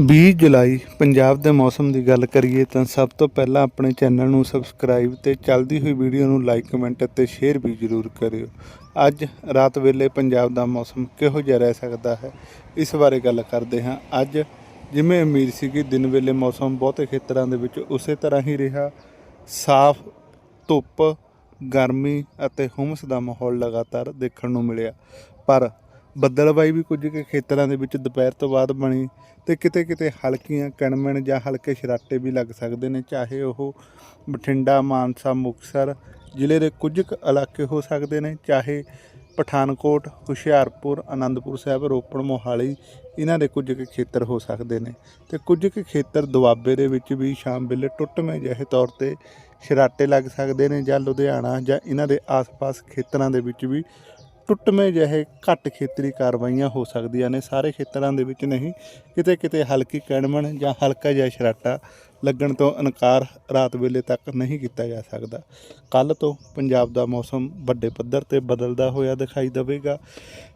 20 ਜੁਲਾਈ, ਪੰਜਾਬ ਦੇ ਮੌਸਮ ਦੀ ਗੱਲ ਕਰੀਏ ਤਾਂ ਸਭ ਤੋਂ ਪਹਿਲਾਂ ਆਪਣੇ ਚੈਨਲ ਨੂੰ ਸਬਸਕ੍ਰਾਈਬ ਤੇ ਚੱਲਦੀ ਹੋਈ ਵੀਡੀਓ ਨੂੰ ਲਾਈਕ, ਕਮੈਂਟ ਅਤੇ ਸ਼ੇਅਰ ਵੀ ਜ਼ਰੂਰ ਕਰਿਓ। ਅੱਜ ਰਾਤ ਵੇਲੇ ਪੰਜਾਬ ਦਾ ਮੌਸਮ ਕਿਹੋ ਜਿਹਾ ਰਹਿ ਸਕਦਾ ਹੈ? ਇਸ ਬਾਰੇ ਗੱਲ ਕਰਦੇ ਹਾਂ। ਅੱਜ ਜਿਵੇਂ ਉਮੀਦ ਸੀ ਕਿ ਦਿਨ ਵੇਲੇ ਮੌਸਮ ਬਹੁਤੇ ਖੇਤਰਾਂ ਦੇ ਵਿੱਚ ਉਸੇ ਤਰ੍ਹਾਂ ਹੀ ਰਿਹਾ। ਸਾਫ਼, ਧੁੱਪ, ਗਰਮੀ ਅਤੇ ਹੁਮਸ ਦਾ ਮਾਹੌਲ ਲਗਾਤਾਰ ਦੇਖਣ ਨੂੰ ਮਿਲਿਆ। ਪਰ ਬੱਦਲਬਾਈ ਵੀ ਕੁਝ ਕੁ ਖੇਤਰਾਂ ਦੇ ਵਿੱਚ ਦੁਪਹਿਰ ਤੋਂ ਬਾਅਦ ਬਣੀ ਤੇ ਕਿਤੇ ਕਿਤੇ ਹਲਕੀਆਂ ਕਣਮਣ ਜਾਂ ਹਲਕੇ ਛਰਾਟੇ ਵੀ ਲੱਗ ਸਕਦੇ ਨੇ, ਚਾਹੇ ਉਹ ਬਠਿੰਡਾ, ਮਾਨਸਾ, ਮੁਕਤਸਰ ਜ਼ਿਲ੍ਹੇ ਦੇ ਕੁਝ ਕੁ ਇਲਾਕੇ ਹੋ ਸਕਦੇ ਨੇ, ਚਾਹੇ ਪਠਾਨਕੋਟ, ਹੁਸ਼ਿਆਰਪੁਰ ਆਨੰਦਪੁਰ ਸਾਹਿਬ, ਰੋਪੜ, ਮੋਹਾਲੀ, ਇਹਨਾਂ ਦੇ ਕੁਝ ਕੁ ਖੇਤਰ ਹੋ ਸਕਦੇ ਨੇ ਤੇ ਕੁਝ ਕੁ ਖੇਤਰ ਦੁਆਬੇ ਦੇ ਵਿੱਚ ਵੀ ਸ਼ਾਮ ਵੇਲੇ ਟੁੱਟਵੇਂ ਜਿਹੇ ਤੌਰ ਤੇ ਛਰਾਟੇ ਲੱਗ ਸਕਦੇ ਨੇ ਜਾਂ ਲੁਧਿਆਣਾ ਜਾਂ ਇਹਨਾਂ ਦੇ ਆਸ-ਪਾਸ ਖੇਤਰਾਂ ਦੇ ਵਿੱਚ ਵੀ ਟੁੱਟਵੇਂ ਜਿਹੇ ਘੱਟ ਖੇਤਰੀ ਕਾਰਵਾਈਆਂ ਹੋ ਸਕਦੀਆਂ ਨੇ। ਸਾਰੇ ਖੇਤਰਾਂ ਦੇ ਵਿੱਚ ਨਹੀਂ, ਕਿਤੇ ਕਿਤੇ ਹਲਕੀ ਕਣਮਣ ਜਾਂ ਹਲਕਾ ਜਿਹਾ ਸ਼ਰਾਟਾ ਲੱਗਣ ਤੋਂ ਇਨਕਾਰ ਰਾਤ ਵੇਲੇ ਤੱਕ ਨਹੀਂ ਕੀਤਾ ਜਾ ਸਕਦਾ। ਕੱਲ ਤੋਂ ਪੰਜਾਬ ਦਾ ਮੌਸਮ ਵੱਡੇ ਪੱਧਰ ਤੇ ਬਦਲਦਾ ਹੋਇਆ ਦਿਖਾਈ ਦੇਵੇਗਾ,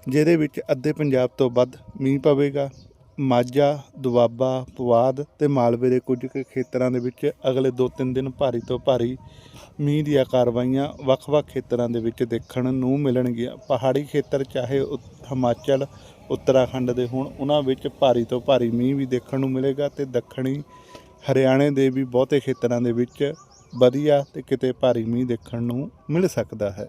ਜਿਹਦੇ ਵਿੱਚ ਅੱਧੇ ਪੰਜਾਬ ਤੋਂ ਵੱਧ ਮੀਂਹ ਪਵੇਗਾ। ਮਾਝਾ, ਦੁਆਬਾ, ਪੁਆਧ ਤੇ ਮਾਲਵੇ ਦੇ ਕੁਝ ਕੁ ਖੇਤਰਾਂ ਦੇ ਵਿੱਚ ਅਗਲੇ 2-3 ਦਿਨ ਭਾਰੀ ਤੋਂ ਭਾਰੀ ਮੀਂਹ ਦੀਆਂ ਕਾਰਵਾਈਆਂ ਵੱਖ-ਵੱਖ ਖੇਤਰਾਂ ਦੇ ਵਿੱਚ ਦੇਖਣ ਨੂੰ ਮਿਲਣਗੀਆਂ। ਪਹਾੜੀ ਖੇਤਰ ਚਾਹੇ ਉ- ਹਿਮਾਚਲ, ਉੱਤਰਾਖੰਡ ਦੇ ਹੋਣ ਉਹਨਾਂ ਵਿੱਚ ਭਾਰੀ ਤੋਂ ਭਾਰੀ ਮੀਂਹ ਵੀ ਦੇਖਣ ਨੂੰ ਮਿਲੇਗਾ ਤੇ ਦੱਖਣੀ ਹਰਿਆਣੇ ਦੇ ਵੀ ਬਹੁਤੇ ਖੇਤਰਾਂ ਦੇ ਵਿੱਚ ਵਧੀਆ ਤੇ ਕਿਤੇ ਭਾਰੀ ਮੀਂਹ ਦੇਖਣ ਨੂੰ ਮਿਲ ਸਕਦਾ ਹੈ।